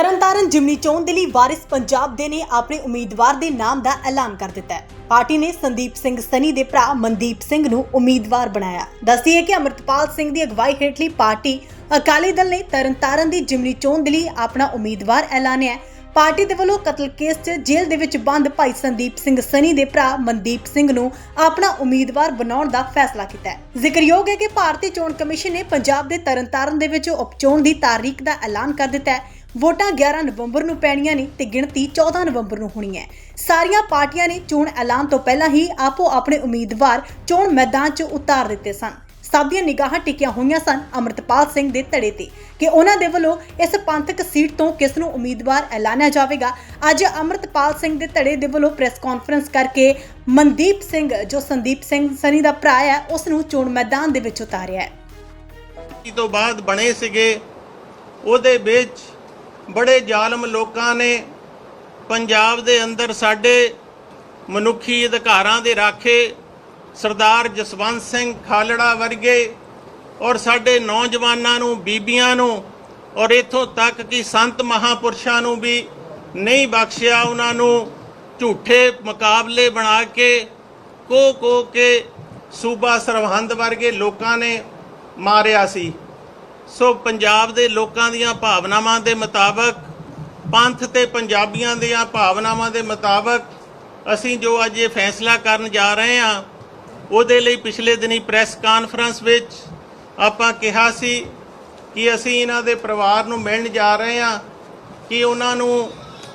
ਤਰਨਤਾਰਨ ਜਿਮਨੀ ਚੋਣ ਦੇ ਲਈ ਵਾਰਿਸ ਪੰਜਾਬ ਦੇ ਨੇ ਆਪਣੇ ਉਮੀਦਵਾਰ ਦੇ ਨਾਮ ਦਾ ਐਲਾਨ ਕਰ ਦਿੱਤਾ ਹੈ। ਪਾਰਟੀ ਨੇ ਸੰਦੀਪ ਸਿੰਘ ਸਨੀ ਦੇ ਭਰਾ ਮਨਦੀਪ ਸਿੰਘ ਨੂੰ ਉਮੀਦਵਾਰ ਬਣਾਇਆ। ਦੱਸਦੀ ਹੈ ਕਿ ਅਮਰਤਪਾਲ ਸਿੰਘ ਦੀ ਅਗਵਾਈ ਹੇਠਲੀ ਪਾਰਟੀ ਅਕਾਲੀ ਦਲ ਨੇ ਤਰਨਤਾਰਨ ਦੀ ਜਿਮਨੀ ਚੋਣ ਦੇ ਲਈ ਆਪਣਾ ਉਮੀਦਵਾਰ ਐਲਾਨਿਆ ਪਾਰਟੀ ਦੇ ਵੱਲੋਂ ਕਤਲ ਕੇਸ 'ਚ ਜੇਲ੍ਹ ਦੇ ਵਿੱਚ ਬੰਦ ਭਾਈ ਸੰਦੀਪ ਸਿੰਘ ਸਨੀ ਦੇ ਭਰਾ ਮਨਦੀਪ ਸਿੰਘ ਨੂੰ ਆਪਣਾ ਉਮੀਦਵਾਰ ਬਣਾਉਣ ਦਾ ਫੈਸਲਾ ਕੀਤਾ ਹੈ। ਜ਼ਿਕਰਯੋਗ ਹੈ ਕਿ ਭਾਰਤੀ ਚੋਣ ਕਮਿਸ਼ਨ ਨੇ ਪੰਜਾਬ ਦੇ ਤਰਨਤਾਰਨ ਦੇ ਵਿੱਚ ਉਪਚੋਣ ਦੀ ਤਾਰੀਖ ਦਾ ਐਲਾਨ ਕਰ ਦਿੱਤਾ ਹੈ। ਵੋਟਾਂ 11 ਨਵੰਬਰ ਨੂੰ ਪੈਣੀਆਂ ਨੇ ਤੇ ਗਿਣਤੀ 14 ਨਵੰਬਰ ਨੂੰ ਹੋਣੀ ਹੈ। ਸਾਰੀਆਂ ਪਾਰਟੀਆਂ ਨੇ ਚੋਣ ਐਲਾਨ ਤੋਂ ਪਹਿਲਾਂ ਹੀ ਆਪੋ ਆਪਣੇ ਉਮੀਦਵਾਰ ਚੋਣ ਮੈਦਾਨ 'ਚ ਉਤਾਰ ਦਿੱਤੇ ਸਨ। ਸਭ ਦੀਆਂ ਨਿਗਾਹਾਂ ਟਿਕੀਆਂ ਹੋਈਆਂ ਸਨ ਅਮਰਤਪਾਲ ਸਿੰਘ ਦੇ ਧੜੇ ਤੇ ਕਿ ਉਹਨਾਂ ਦੇ ਵੱਲੋਂ ਇਸ ਪੰਥਕ ਸੀਟ ਤੋਂ ਕਿਸ ਨੂੰ ਉਮੀਦਵਾਰ ਐਲਾਨਿਆ ਜਾਵੇਗਾ। ਅੱਜ ਅਮਰਤਪਾਲ ਸਿੰਘ ਦੇ ਧੜੇ ਦੇ ਵੱਲੋਂ ਪ੍ਰੈਸ ਕਾਨਫਰੰਸ ਕਰਕੇ ਮਨਦੀਪ ਸਿੰਘ, ਜੋ ਸੰਦੀਪ ਸਿੰਘ ਸਨੀ ਦਾ ਭਰਾ ਹੈ, ਉਸ ਨੂੰ ਚੋਣ ਮੈਦਾਨ ਦੇ ਵਿੱਚ ਉਤਾਰਿਆ ਹੈ। ਤੋਂ ਬਾਅਦ ਬਣੇ ਸੀਗੇ, ਉਹਦੇ ਵਿੱਚ ਬੜੇ ਜ਼ਾਲਮ ਲੋਕਾਂ ਨੇ ਪੰਜਾਬ ਦੇ ਅੰਦਰ ਸਾਡੇ ਮਨੁੱਖੀ ਅਧਿਕਾਰਾਂ ਦੇ ਰਾਖੇ ਸਰਦਾਰ ਜਸਵੰਤ ਸਿੰਘ ਖਾਲੜਾ ਵਰਗੇ ਔਰ ਸਾਡੇ ਨੌਜਵਾਨਾਂ ਨੂੰ, ਬੀਬੀਆਂ ਨੂੰ ਔਰ ਇਥੋਂ ਤੱਕ ਕਿ ਸੰਤ ਮਹਾਪੁਰਸ਼ਾਂ ਨੂੰ ਵੀ ਨਹੀਂ ਬਖਸ਼ਿਆ ਉਹਨਾਂ ਨੂੰ ਝੂਠੇ ਮੁਕਾਬਲੇ ਬਣਾ ਕੇ ਕੋ ਕੋ ਕੇ ਸੂਬਾ ਸਰਹੰਦ ਵਰਗੇ ਲੋਕਾਂ ਨੇ ਮਾਰਿਆ ਸੀ। ਸੋ ਪੰਜਾਬ ਦੇ ਲੋਕਾਂ ਦੀਆਂ ਭਾਵਨਾਵਾਂ ਦੇ ਮੁਤਾਬਕ, ਪੰਥ ਤੇ ਪੰਜਾਬੀਆਂ ਦੀਆਂ ਭਾਵਨਾਵਾਂ ਦੇ ਮੁਤਾਬਕ ਅਸੀਂ ਜੋ ਅੱਜ ਇਹ ਫੈਸਲਾ ਕਰਨ ਜਾ ਰਹੇ ਹਾਂ, ਉਹਦੇ ਲਈ ਪਿਛਲੇ ਦਿਨੀ ਪ੍ਰੈਸ ਕਾਨਫਰੰਸ ਵਿੱਚ ਆਪਾਂ ਕਿਹਾ ਸੀ ਕਿ ਅਸੀਂ ਇਹਨਾਂ ਦੇ ਪਰਿਵਾਰ ਨੂੰ ਮਿਲਣ ਜਾ ਰਹੇ ਹਾਂ, ਕਿ ਉਹਨਾਂ ਨੂੰ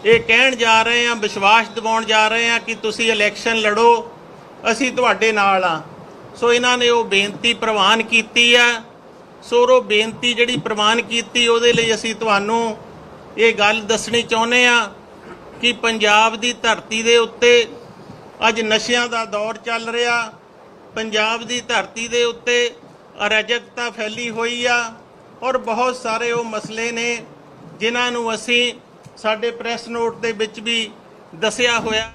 ਇਹ ਕਹਿਣ ਜਾ ਰਹੇ ਹਾਂ, ਵਿਸ਼ਵਾਸ ਦਿਵਾਉਣ ਜਾ ਰਹੇ ਹਾਂ ਕਿ ਤੁਸੀਂ ਇਲੈਕਸ਼ਨ ਲੜੋ, ਅਸੀਂ ਤੁਹਾਡੇ ਨਾਲ ਆ ਸੋ ਇਹਨਾਂ ਨੇ ਉਹ ਬੇਨਤੀ ਪ੍ਰਵਾਨ ਕੀਤੀ ਹੈ ਸੋ ਉਹ ਬੇਨਤੀ ਜਿਹੜੀ ਪ੍ਰਵਾਨ ਕੀਤੀ ਉਹਦੇ ਲਈ ਅਸੀਂ ਤੁਹਾਨੂੰ ਇਹ ਗੱਲ ਦੱਸਣੀ ਚਾਹੁੰਦੇ ਆ ਕਿ ਪੰਜਾਬ ਦੀ ਧਰਤੀ ਦੇ ਉੱਤੇ ਅੱਜ ਨਸ਼ਿਆਂ ਦਾ ਦੌਰ ਚੱਲ ਰਿਹਾ। ਪੰਜਾਬ ਦੀ ਧਰਤੀ ਦੇ ਉੱਤੇ ਅਰਾਜਕਤਾ ਫੈਲੀ ਹੋਈ ਆ ਔਰ ਬਹੁਤ ਸਾਰੇ ਉਹ ਮਸਲੇ ਨੇ ਜਿਨ੍ਹਾਂ ਨੂੰ ਅਸੀਂ ਸਾਡੇ ਪ੍ਰੈਸ ਨੋਟ ਦੇ ਵਿੱਚ ਵੀ ਦੱਸਿਆ ਹੋਇਆ।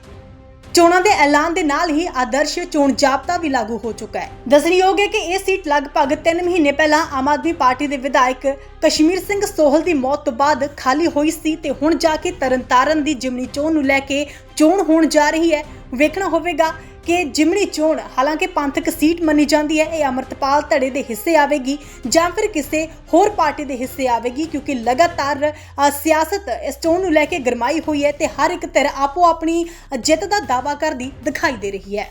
ਚੋਣਾਂ ਦੇ ਐਲਾਨ ਦੇ ਨਾਲ ਹੀ ਆਦਰਸ਼ ਚੋਣ ਜਾਬਤਾ ਵੀ ਲਾਗੂ ਹੋ ਚੁੱਕਾ ਹੈ। ਦੱਸਣਯੋਗ ਹੈ ਕਿ ਇਹ ਸੀਟ ਲਗਭਗ 3 ਮਹੀਨੇ ਪਹਿਲਾਂ ਆਮ ਆਦਮੀ ਪਾਰਟੀ ਦੇ ਵਿਧਾਇਕ ਕਸ਼ਮੀਰ ਸਿੰਘ ਸੋਹਲ ਦੀ ਮੌਤ ਤੋਂ ਬਾਅਦ ਖਾਲੀ ਹੋਈ ਸੀ ਤੇ ਹੁਣ ਜਾ ਕੇ ਤਰਨਤਾਰਨ ਦੀ ਜਿਮਨੀ ਚੋਣ ਨੂੰ ਲੈ ਕੇ ਚੋਣ ਹੋਣ ਜਾ ਰਹੀ ਹੈ। ਵੇਖਣਾ ਹੋਵੇਗਾ ਕਿ ਜਿਮਨੀ ਚੋਣ, ਹਾਲਾਂਕਿ ਪੰਥਕ ਸੀਟ ਮੰਨੀ ਜਾਂਦੀ ਹੈ, ਇਹ ਅਮਰਤਪਾਲ ਧੜੇ ਦੇ ਹਿੱਸੇ ਆਵੇਗੀ ਜਾਂ ਫਿਰ ਕਿਸੇ ਹੋਰ ਪਾਰਟੀ ਦੇ ਹਿੱਸੇ ਆਵੇਗੀ, ਕਿਉਂਕਿ ਲਗਾਤਾਰ ਸਿਆਸਤ ਇਸ ਚੋਣ ਨੂੰ ਲੈ ਕੇ ਗਰਮਾਈ ਹੋਈ ਹੈ ਤੇ ਹਰ ਇੱਕ ਧਿਰ ਆਪੋ ਆਪਣੀ ਜਿੱਤ ਦਾ ਦਾਅਵਾ ਕਰਦੀ ਦਿਖਾਈ ਦੇ ਰਹੀ ਹੈ।